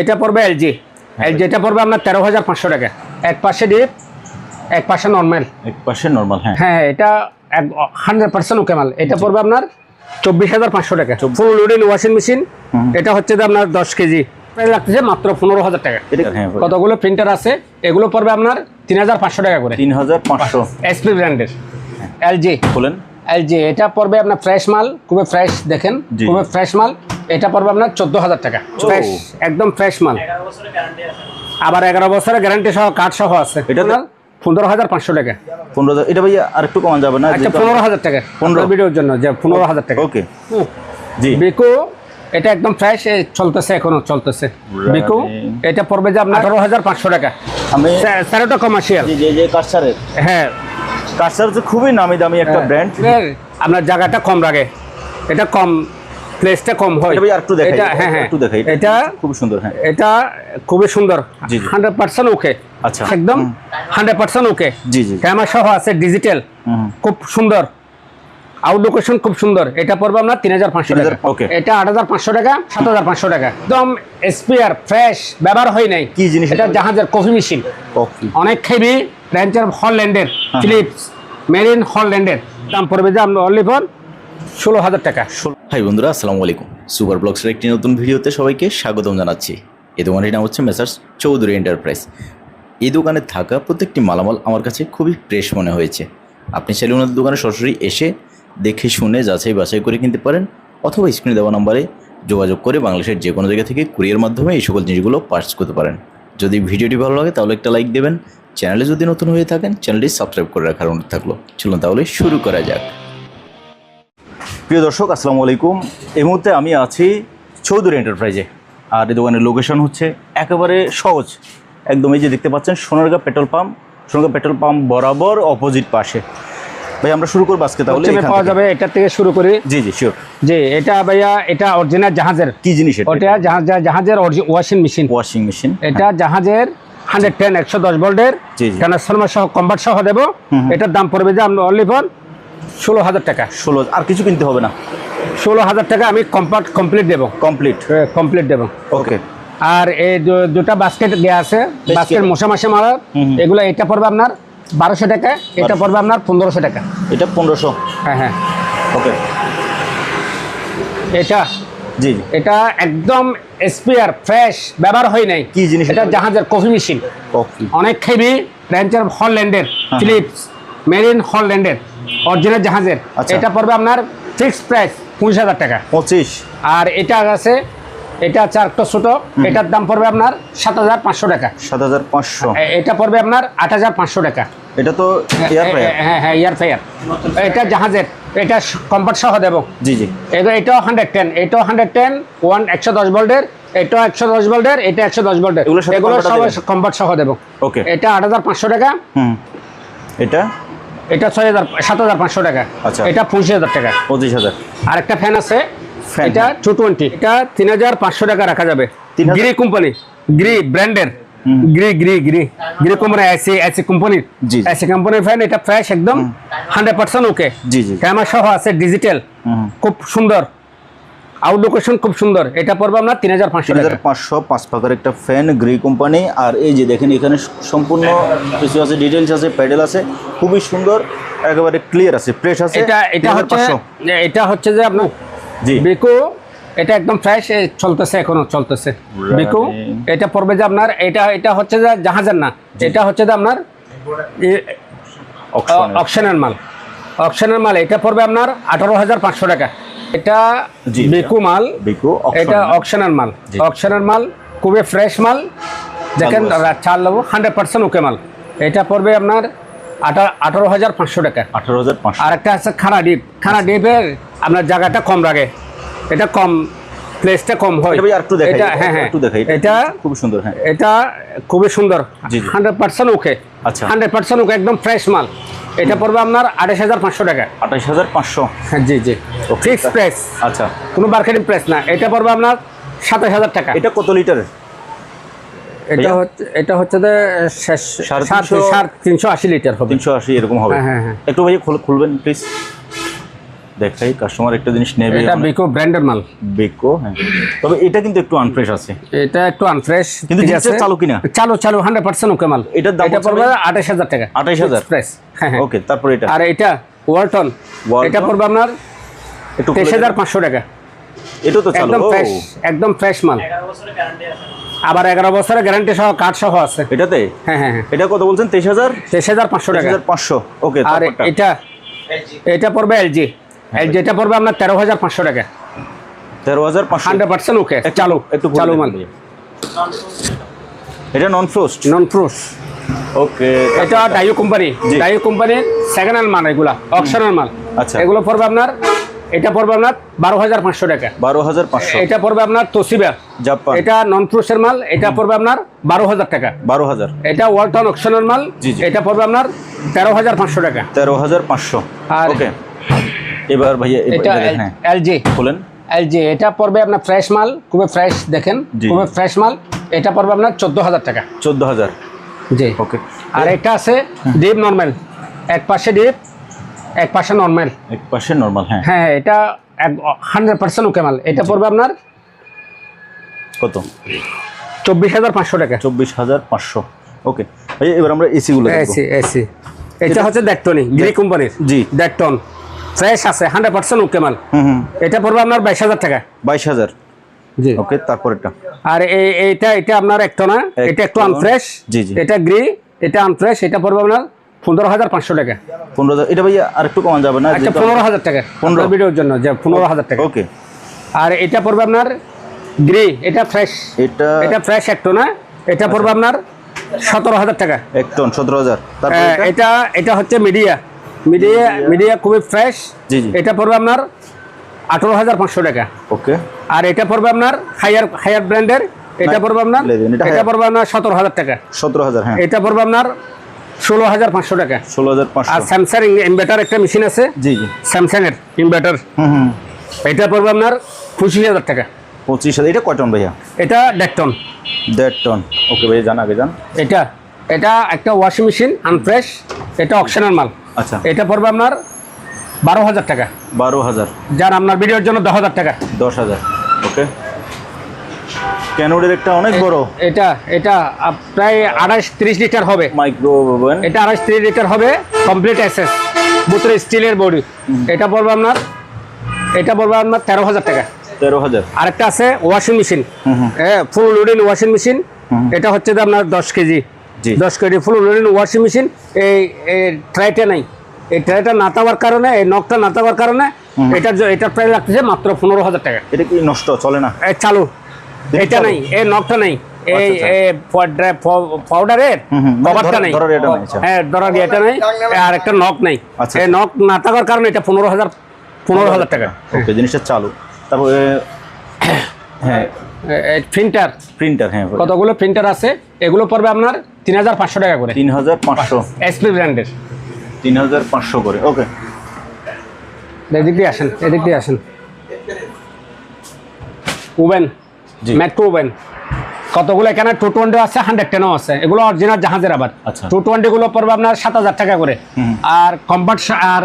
এটা পড়বে LG LG এটা পড়বে আপনার তেরো হাজার পাঁচশো টাকা। এক পাশে ডিপ এক পাশে নর্মাল এক পাশে নর্মাল হ্যাঁ। হ্যাঁ এটা এক হান্ড্রেড পার্সেন্ট ওকে মাল। এটা পড়বে আপনার চব্বিশ হাজার পাঁচশো টাকা। ফুল লোডিং ওয়াশিং মেশিন এটা হচ্ছে যে আপনার দশ কেজি। লাগতেছে মাত্র পনেরো হাজার টাকা। হ্যাঁ কতগুলো প্রিন্টার আছে এগুলো পড়বে আপনার তিন হাজার পাঁচশো টাকা করে। তিন হাজার পাঁচশো। এসপি ব্র্যান্ডের এলজি বলেন এলজি এটা পড়বে আপনার ফ্রেশ মাল খুবই ফ্রেশ দেখেন খুবই ফ্রেশ মাল। এটা পড়বে আপনার চোদ্দ হাজার টাকা ফ্রেশ একদম ফ্রেশ মাল। আবার এগারো বছরের গ্যারান্টি সহ কার্ড সহ আছে। এটা পনেরো হাজার পাঁচশো টাকা। পনেরো হাজার এটা ভাইয়া আর একটু কমান যাবে না? আচ্ছা পনেরো হাজার টাকা। পনেরো। ভিডিওর জন্য যে পনেরো হাজার টাকা ওকে জি। বিকু এটা একদম ফ্রেশ চলতেছে এখনও চলতেছে। বিকু এটা পড়বে যে আপনার আঠারো হাজার পাঁচশো টাকা। আমি কমার্শিয়াল জি, যে যে হ্যাঁ। কারসার হচ্ছে খুবই নামি দামি একটা। ব্র্যান্ড আপনার জায়গাটা কম লাগে। এটা কম প্লেসটা কম হয়। এটা আরেকটু দেখাই। এটা হ্যাঁ হ্যাঁ। একটু দেখাই। এটা খুব সুন্দর হ্যাঁ। এটা খুবই সুন্দর। জি, জি। হান্ড্রেড পার্সেন্ট ওকে আচ্ছা। একদম হান্ড্রেড পার্সেন্ট ওকে জি, জি। ক্যামেরা সহ আছে ডিজিটাল খুব সুন্দর। আউট লোকেশন খুব সুন্দর। এটা পড়বে আপনার তিন হাজার পাঁচশো টাকা। 3000 okay. এটা আট হাজার পাঁচশো টাকা সাত হাজার পাঁচশো টাকা। একদম স্পিয়ার ফ্রেশ ব্যবহার হয় নাই। কি জিনিস এটা? জাহাজের কফি মেশিন কফি অনেক হেভি র্যাঞ্চার হল্যান্ডের হ্যাঁ। ফিলিপস মেরিন হল্যান্ডের দাম পড়বে যে আপনার অনলি ফর ষোলো হাজার টাকা। হাই বন্ধুরা, আসসালামু আলাইকুম। সুপার ব্লগসের একটি নতুন ভিডিওতে সবাইকে স্বাগতম জানাচ্ছি। এই দোকানটির নাম হচ্ছে মেসার্স চৌধুরী এন্টারপ্রাইজ এই দোকানে থাকা প্রত্যেকটি মালামাল আমার কাছে খুবই ফ্রেশ মনে হয়েছে। আপনি চাইলে ওনাদের দোকানে সরাসরি এসে দেখে শুনে যাচাই বাছাই করে কিনতে পারেন অথবা স্ক্রিনে দেওয়া নম্বরে যোগাযোগ করে বাংলাদেশের যে কোনো জায়গা থেকে কুরিয়ার মাধ্যমে এই সকল জিনিসগুলো পার্চেস করতে পারেন। যদি ভিডিওটি ভালো লাগে তাহলে একটা লাইক দেবেন চ্যানেলে যদি নতুন হয়ে থাকেন চ্যানেলটি সাবস্ক্রাইব করে রাখার অনুরোধ থাকল। চলুন তাহলে শুরু করা যাক। প্রিয় দর্শক আসসালামু আলাইকুম। এই মুহূর্তে আমি আছি চৌধুরী এন্টারপ্রাইজে। আর এই দোকানের লোকেশন হচ্ছে একেবারে সহজ। একদম এই যে দেখতে পাচ্ছেন Sonargaon petrol pump. Sonargaon petrol pump বরাবর অপোজিট পাশে। ভাই আমরা শুরু করব আজকে তাহলে পাওয়া যাবে এটার থেকে শুরু করি। জি জি শিওর জি এটা ভাইয়া এটা অরিজিনাল জাহাজের। কি জিনিস এটা? ওটা জাহাজ জাহাজের ওয়াশিং মেশিন ওয়াশিং মেশিন এটা জাহাজের হান্ড্রেড টেন একশো দশ ভোল্টের জি। সহ কম্বার্ট সহ দেবো। এটার দাম পড়বে যে আপনার অনলি ফর ষোলো হাজার টাকা। ষোলো আর কিছু কিনতে হবে না? ষোলো হাজার টাকা আমি কম্পার্ট কমপ্লিট দেবো। কমপ্লিট কমপ্লিট দেবো। ওকে আর এই দুটা বাস্কেট দেওয়া আছে। বাস্কেট মশা মাসে মারা। হুম, হুম। এগুলো এটা পড়বে আপনার বারোশো টাকা এটা পড়বে আপনার পনেরোশো টাকা। এটা পনেরোশো? হ্যাঁ হ্যাঁ। ওকে এটা জি এটা একদম স্পিয়ার ফ্রেশ ব্যবহার হয় নাই। কি জিনিস এটা? জাহাজের কফি মেশিন অনেক হেভি র্যাঞ্চার হল্যান্ডের হ্যাঁ। ফিলিপস মেরিন হল্যান্ডের অরিজিনাল জাহাজের। আচ্ছা। এটা পড়বে আপনার ফিক্সড প্রাইস পঁচিশ হাজার টাকা। পঁচিশ। আর এটা আছে এটা চার একটা ছোট এটার দাম পড়বে আপনার সাত হাজার পাঁচশো টাকা। সাত হাজার পাঁচশো। এটা পড়বে আপনার আট হাজার পাঁচশো টাকা। এটা তো এয়ার হ্যাঁ হ্যাঁ এয়ার ফায়ার এটা জাহাজের। এটা কম্পার্ট সহ দেব। জি জি। এটা- এটাও হান্ড্রেড টেন এটাও হান্ড্রেড টেন ওয়ান একশো দশ ভোল্টের এটা একশো দশ ভোল্টের এটা একশো দশ ভোল্টের এগুলো সব? কম্পার্ট সহ দেবো। ওকে। এটা আট হাজার পাঁচশো টাকা। হুম। এটা? এটা ছয় হাজার সাত হাজার পাঁচশো টাকা। আচ্ছা। এটা পঁচিশ হাজার টাকা। পঁচিশ হাজার। আর একটা ফ্যান আছে এটা হ্যাঁ। টু টোয়েন্টি এটা তিন হাজার পাঁচশো টাকা রাখা যাবে। 3000 গ্রি কোম্পানি গ্রি ব্র্যান্ডের। Gree Gree Gree Gree company AC AC কোম্পানির জি। এসি কোম্পানির ফ্যান এটা ফ্রেশ একদম হান্ড্রেড পার্সেন্ট ওকে জি, জি। ক্যামেরা সহ আছে ডিজিটাল খুব সুন্দর। আউটলোকেশন খুব সুন্দর। এটা পড়বে আপনার তিন হাজার পাঁচশো হাজার পাঁচশো পাঁচ পাকার একটা ফ্যান গ্রি কোম্পানি আর এই যে দেখেন এখানে সম্পূর্ণ কিছু আছে ডিটেলস আছে প্যাডেল আছে। খুবই সুন্দর একেবারে ক্লিয়ার আছে। ফ্রেশ আছে এটা এটা হচ্ছে এটা হচ্ছে যে আপনার জি। বিকু এটা একদম ফ্রেশ চলতেছে এখনও চলতেছে। বিকু এটা পড়বে যে আপনার এটা এটা হচ্ছে যে জাহাজের না এটা হচ্ছে যে আপনার। অকশনের মাল। অকশনের মাল এটা পড়বে আপনার আঠারো হাজার পাঁচশো টাকা। এটা বিকু মাল বিকু এটা। অকশনের মাল। জি। অকশনের মাল খুবই ফ্রেশ মাল। দেখেন চাল নেব হান্ড্রেড পার্সেন্ট ওকে মাল। এটা পড়বে আপনার আঠা আঠারো হাজার পাঁচশো টাকা। আঠারো হাজার পাঁচশো। আর একটা আছে খানা ডিপ। খানা ডিপের আপনার জায়গাটা কম লাগে। এটা কম প্লেসটা কম হয়। আরেকটু দেখাই এটা হ্যাঁ হ্যাঁ একটু দেখাই। এটা খুব সুন্দর হ্যাঁ। এটা খুবই সুন্দর। হান্ড্রেড পার্সেন্ট ওকে আচ্ছা। হান্ড্রেড পার্সেন্ট ওকে একদম ফ্রেশ মাল। এটা পড়বে আপনার আঠাশ হাজার পাঁচশো টাকা। আঠাশ হাজার পাঁচশো। হ্যাঁ জি জি. ফিক্স প্রাইস আচ্ছা। কোনো মার্কেটিং প্রাইস না। এটা পড়বে আপনার সাতাশ হাজার টাকা। এটা কত লিটারের এটা হচ্ছে এটা হচ্ছে যে সাড়ে তিনশো আশি লিটার হবে। তিনশো আশি এরকম হবে। হ্যাঁ, হ্যাঁ, হ্যাঁ। একটু ভাই খুলবেন প্লিজ দেখাই কাস্টমার একটা জিনিস নেবে এটা বিকো ব্র্যান্ডের মাল। বেকো হ্যাঁ। তবে এটা কিন্তু একটু আনফ্রেশ আছে। এটা একটু আনফ্রেশ কিন্তু জিনিসটা চালু কিনা? চালু চালু হান্ড্রেড পার্সেন্ট ওকে মাল। এটার দাম এটা পড়বে ভাই? আঠাশ হাজার টাকা। 28,000? প্রাইস হ্যাঁ হ্যাঁ। ওকে তারপর এটা? আর এটা ওয়ালটন? এটা পড়বে আপনার একটু তেইশ হাজার পাঁচশো টাকা। এটা তো চালু একদম ফ্রেশ একদম ফ্রেশ মাল। 11 বছরের গ্যারান্টি আছে। আবার এগারো বছরের গ্যারান্টি সহ কার্ড সহ আছে। এটাতে? হ্যাঁ হ্যাঁ হ্যাঁ। এটা কত বলছেন? তেইশ হাজার? তেইশ হাজার পাঁচশো টাকা। হাজার পাঁচশো। ওকে আর এটা এটা পড়বে এলজি এটা পড়বে আপনার তেরো হাজার পাঁচশো টাকা। তেরো হাজার পাঁচশো। হান্ড্রেড পার্সেন্ট ওকে চালু একটু চালু মাল। এটা নন ফ্রোস্ট নন প্রুফ ওকে এটা ডাইও কোম্পানি। ডাইও কোম্পানির সেকেন্ড হ্যান্ড মাল এগুলা অকশনাল মাল। আচ্ছা। এগুলো পড়বে আপনার এটা পড়বে আপনার বারো হাজার পাঁচশো টাকা। বারো হাজার পাঁচশো। এটা পড়বে আপনার তোসিবা। জাপান। এটা নন প্রুফের মাল এটা পড়বে আপনার বারো হাজার টাকা। বারো হাজার। এটা ওয়ালটন অকশনাল মাল। এটা পড়বে আপনার তেরো হাজার পাঁচশো টাকা। তেরো হাজার পাঁচশো। আর- ওকে এবার ভাইয়া এটা হ্যাঁ। এলজি। বলেন এলজি এটা পড়বে আপনার ফ্রেশ মাল খুবই ফ্রেশ দেখেন খুবই ফ্রেশ মাল। এটা পড়বে আপনার চোদ্দ হাজার টাকা। চোদ্দ হাজার জি। ওকে। আর এটা আছে ডিপ নর্মাল। এক পাশে ডিপ এক পাশে নর্মাল। এক পাশে নর্মাল হ্যাঁ। হ্যাঁ এটা হান্ড্রেড পার্সেন্ট ওকে মাল। এটা পড়বে আপনার কত? চব্বিশ হাজার পাঁচশো টাকা। চব্বিশ হাজার পাঁচশো। ওকে। ভাইয়া এবার আমরা এসি গুলো দেখব। এসি। এসি এটা হচ্ছে দেখটনি গ্রি কোম্পানির জি। দেখটন ফ্রেশ আছে হান্ড্রেড পার্সেন্ট ওকে মাল। এটা পড়বে আপনার বাইশ হাজার টাকা। বাইশ হাজার। জি। ওকে তারপরেরটা। আর এই এইটা এটা আপনার একটা না? এটা একটু আনফ্রেশ জি, জি। এটা গ্রি এটা আনফ্রেশ এটা পড়বে আপনার পনেরো হাজার পাঁচশো টাকা। পনেরো হাজার এটা ভাইয়া আর একটু কমান যাবে না? আচ্ছা পনেরো হাজার টাকা। পনেরো? ভিডিওর জন্য যে পনেরো হাজার টাকা। ওকে আর এটা পড়বে আপনার গ্রি এটা ফ্রেশ এটা এটা ফ্রেশ একটু না? এটা পড়বে আপনার সতেরো হাজার টাকা। এক টন সতেরো হাজার। তারপর হ্যাঁ, এটা? এটা এটা হচ্ছে মিডিয়া মিডিয়া মিডিয়া। খুবই ফ্রেশ জি, জি। এটা পড়বে আপনার আঠারো হাজার পাঁচশো টাকা। ওকে। আর এটা পড়বে আপনার হায়ার হায়ার ব্র্যান্ডের। এটা পড়বে আপনার এটা পড়বে আপনার সতেরো হাজার টাকা। সতেরো হাজার হ্যাঁ। এটা পড়বে আপনার ষোলো হাজার পাঁচশো টাকা। ষোলো হাজার আর স্যামসাং ইনভার্টার একটা মেশিন আছে। জি জি। স্যামসাং এর ইনভার্টার হুম হুম। এটা পড়বে আপনার পঁচিশ হাজার টাকা। পঁচিশ হাজার এটা কয় টন ভাইয়া? এটা ডেকটন দেড় টন। ওকে ভাইয়া জান আগে জান। এটা এটা একটা ওয়াশিং মেশিন আনফ্রেশ এটা অকশনাল মাল। আচ্ছা। এটা পড়বে আপনার বারো হাজার টাকা। বারো হাজার। যার আপনার ভিডিওর জন্য দশ হাজার টাকা। দশ হাজার ওকে। ক্যানোডের একটা অনেক বড়। এটা এটা প্রায় আড়াইশ তিরিশ লিটার হবে। মাইক্রো এটা আড়াইশ তিরিশ লিটার হবে কমপ্লিট অ্যাসেস বুতরে স্টিলের বডি। এটা পড়বে আপনার এটা পড়বে আপনার তেরো হাজার টাকা। তেরো হাজার। আরেকটা আছে ওয়াশিং মেশিন হ্যাঁ ফুল লোডিং ওয়াশিং মেশিন এটা হচ্ছে আপনার দশ কেজি। দশ KG full loading washing machine এই ট্রাইটা নাই। এই ট্রাইটা না থাকার কারণে এই নখটা না থাকার কারণে এটার জ- এটার প্রায় লাগতেছে মাত্র পনেরো হাজার টাকা। এটা কি নষ্ট চলে না? চালু। এটা। নাই এই নখটা নাই। এই আচ্ছা, পাউডারের কভারটা নাই। এটা আচ্ছা। হ্যাঁ ধরার এটা নাই। আর একটা নখ নাই। আচ্ছা, এই নখ না থাকার কারণে এটা পনেরো হাজার পনেরো হাজার টাকা। ওকে জিনিসটা চালু। তারপরে হ্যাঁ প্রিন্টার প্রিন্টার হ্যাঁ কতগুলো প্রিন্টার আছে? এগুলো পড়বে আপনার তিন হাজার পাঁচশো টাকা করে। তিন হাজার পাঁচশো। এসপি ব্র্যান্ডের তিন হাজার পাঁচশো করে ওকে এদিক দিয়ে আসেন এদিক দিয়ে আসেন। ওভেন জি। মেট্রো ওভেন কতগুলো এখানে টু টোয়েন্টি আছে হান্ড্রেড টেনও আছে। এগুলো অরিজিনাল জাহাজের আবার। টু টোয়েন্টি গুলো পড়বে আপনার সাত হাজার টাকা করে। আর কম্পার্ট আর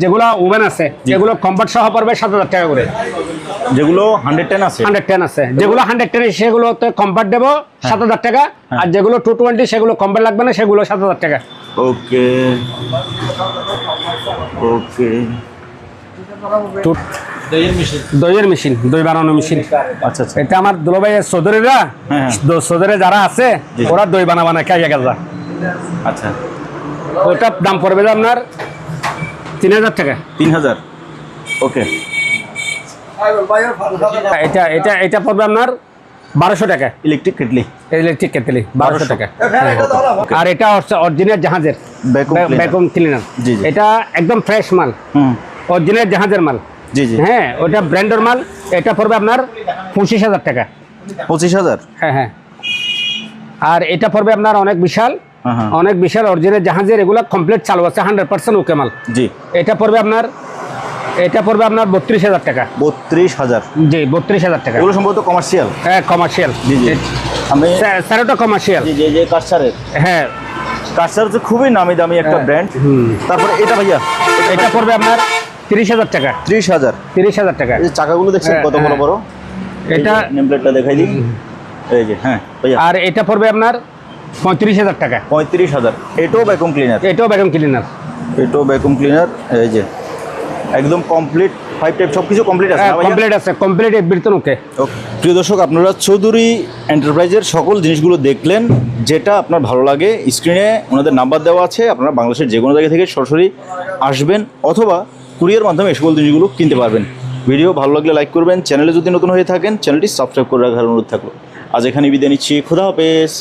যেগুলো ওভেন আছে যেগুলো কম্পার্ট সহ পড়বে সাত হাজার টাকা করে। যেগুলো হান্ড্রেড টেন আছে। হান্ড্রেড টেন আছে। যেগুলো হান্ড্রেড টেন সেগুলোতে কম্পার্ট দেবো হ্যাঁ। সাত হাজার টাকা। আর যেগুলো টু টোয়েন্টি সেগুলো কম্পার্ট লাগবে না সেগুলো সাত হাজার টাকা। ওকে। ওকে। দইয়ের মেশিন দই বানানো মেশিন আচ্ছা আচ্ছা। এটা আমার দুলোভাইয়ের সদরেরা হ্যাঁ, হ্যাঁ। সদরে যারা আছে। ওরা দই বানা বানা আচ্ছা। ওটার দাম পড়বে আপনার তিন হাজার টাকা। তিন হাজার? ওকে। এটা এটা এটা পড়বে আপনার বারোশো টাকা। Electric kettle. ইলেকট্রিক কেতলি বারোশো টাকা। আর এটা হচ্ছে অরিজিনাল জাহাজের। Vacuum cleaner. এটা একদম ফ্রেশ মাল। হুম। অরিজিনাল জাহাজের মাল। জি জি। হ্যাঁ ওটা ব্র্যান্ডের মাল এটা পড়বে আপনার পঁচিশ হাজার টাকা। পঁচিশ হাজার? হ্যাঁ হ্যাঁ। আর এটা পড়বে আপনার অনেক বিশাল হ্যাঁ হ্যাঁ। অনেক বিশাল অরিজিনাল জাহাজের এগুলো কমপ্লিট চালু আছে হান্ড্রেড পার্সেন্ট ওকে মাল। জি। এটা পড়বে আপনার এটা পড়বে আপনার বত্রিশ হাজার টাকা। বত্রিশ হাজার? জি বত্রিশ হাজার টাকা। এগুলো সম্ভবত কমার্শিয়াল হ্যাঁ কমার্শিয়াল জি জি। আমি স্যারোটা কমার্শিয়াল জি যে কারসারের। হ্যাঁ। কারসার হচ্ছে খুবই নামি দামি একটা। ব্র্যান্ড। তারপরে এটা ভাইয়া। এটা পড়বে আপনার তিরিশ হাজার টাকা। ত্রিশ হাজার। তিরিশ হাজার টাকা। এই চাকাগুলো দেখছেন হ্যাঁ, কত বড় হ্যাঁ। বড়? এটা নেমপ্লেটটা দেখাই দিই। এই যে হ্যাঁ আর এটা পড়বে আপনার পঁয়ত্রিশ হাজার টাকা। পঁয়ত্রিশ হাজার। এটাও ভ্যাকুম ক্লিনার এটাও ভ্যাকুম ক্লিনার এটাও ভ্যাকুম ক্লিনার এই যে একদম কমপ্লিট ফাইভ টাইপ সব কিছু কমপ্লিট আছে? কমপ্লিট আছে কমপ্লিট ওকে। ওকে। প্রিয় দর্শক আপনারা চৌধুরী এন্টারপ্রাইজের সকল জিনিসগুলো দেখলেন যেটা আপনার ভালো লাগে স্ক্রিনে ওনাদের নাম্বার দেওয়া আছে আপনারা বাংলাদেশের যে কোনো জায়গা থেকে সরাসরি আসবেন অথবা কুরিয়ার মাধ্যমে এই সকল জিনিসগুলো কিনতে পারবেন। ভিডিও ভালো লাগলে লাইক করবেন। চ্যানেলে যদি নতুন হয়ে থাকেন, চ্যানেলটি সাবস্ক্রাইব করে রাখার অনুরোধ থাকল। আজ এখানে বিদায় নিচ্ছি। খুদা হাফেজ।